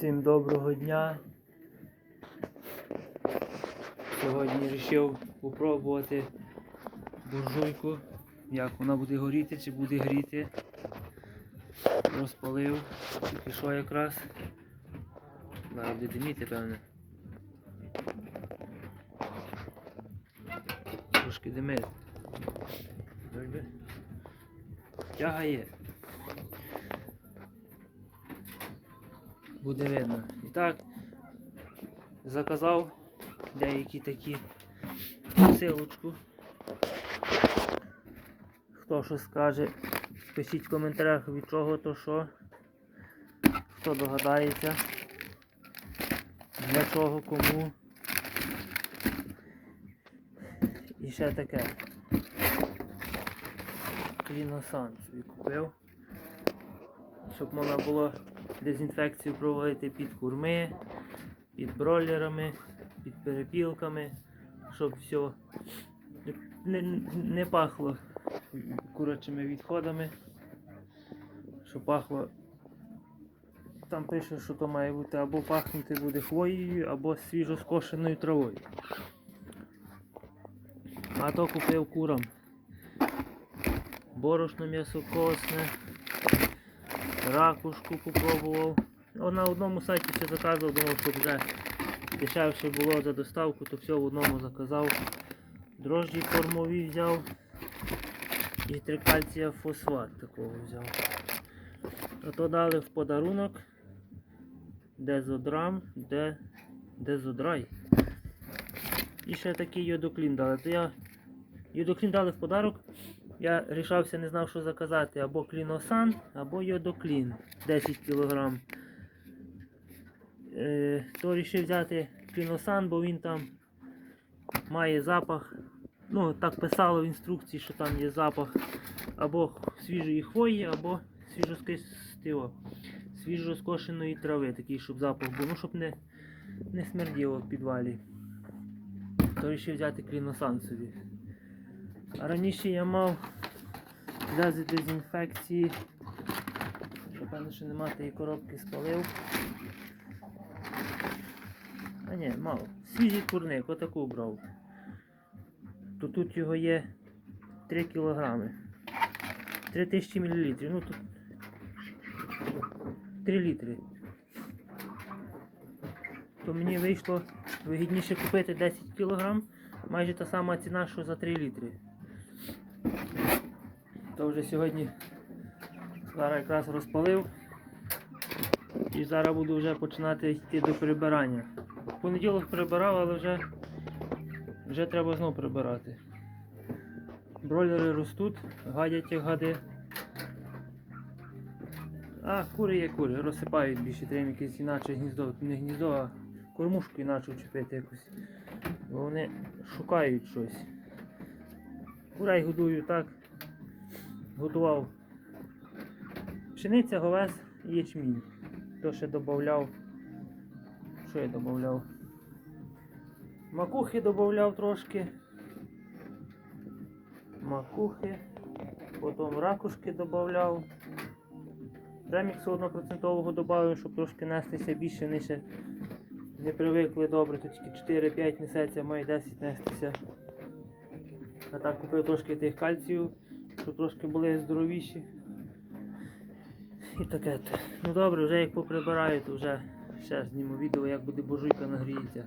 Всім доброго дня. Сьогодні вирішив спробувати буржуйку, як вона буде горіти чи буде гріти. Розпалив, тільки що якраз. Зараз буде диміти, певне. Трошки димить. Добре. Тяга є. Буде видно. І так, заказав деякі такі силочку. Хто що скаже, пишіть в коментарях від чого то що. Хто догадається. Для чого, кому. І ще таке. Кліносан собі купив. Щоб можна було дезінфекцію проводити під курми, під бройлерами, під перепілками, щоб все не, не пахло курячими відходами, щоб пахло. Там пише, що то має бути або пахнути буде хвоєю, або свіжо скошеною травою. А то купив курам. Борошно м'ясокосне, ракушку попробував. На одному сайті ще заказував, думав, щоб вже дешевше було за доставку, то все в одному заказав. Дрожджі кормові взяв і трикальція фосфат такого взяв. А то дали в подарунок дезодрам, де, дезодрай. І ще такий йодоклін дали. То я йодоклін дали в подарок. Я рішався, не знав, що заказати. Або кліносан, або йодоклін 10 кг. Е, то вирішив взяти кліносан, бо він там має запах. Ну, так писало в інструкції, що там є запах або свіжої хвої, або свіжоскистиво, свіжоскошеної трави, такий, щоб запах був, ну, щоб не, не смерділо в підвалі. То вирішив взяти кліносан собі. Раніше я мав для дезінфекції. Напевно, що нема тієї коробки спалив. А ні, мав. Свіжий курник, отаку брав. То тут його є 3 кілограми. 3000 мл. Ну тут 3 літри. То мені вийшло вигідніше купити 10 кг, майже та сама ціна, що за 3 літри. То вже сьогодні зараз якраз розпалив. І зараз буду вже починати йти до прибирання. В понеділок прибирав, але вже, вже треба знову прибирати. Бройлери ростуть, гадять як гади. А, кури є кури, розсипають більше, треба якесь інакше гніздо, не гніздо, а кормушку інакше вчепити якось. Бо вони шукають щось. Курей годую так. Готував пшениця, говес і ячмінь. То ще додавав. Що я додавав? Макухи додавав трошки. Макухи. Потім ракушки додавав. Преміксу 1% додав, щоб трошки нестися більше, ще не привикли добре, то тільки 4-5 несеться, має 10 нестися. А так купив трошки тих кальцію, щоб трошки були здоровіші. І таке. Ну добре, вже як поприбираю, то вже ще зніму відео, як буде божуйка нагріється.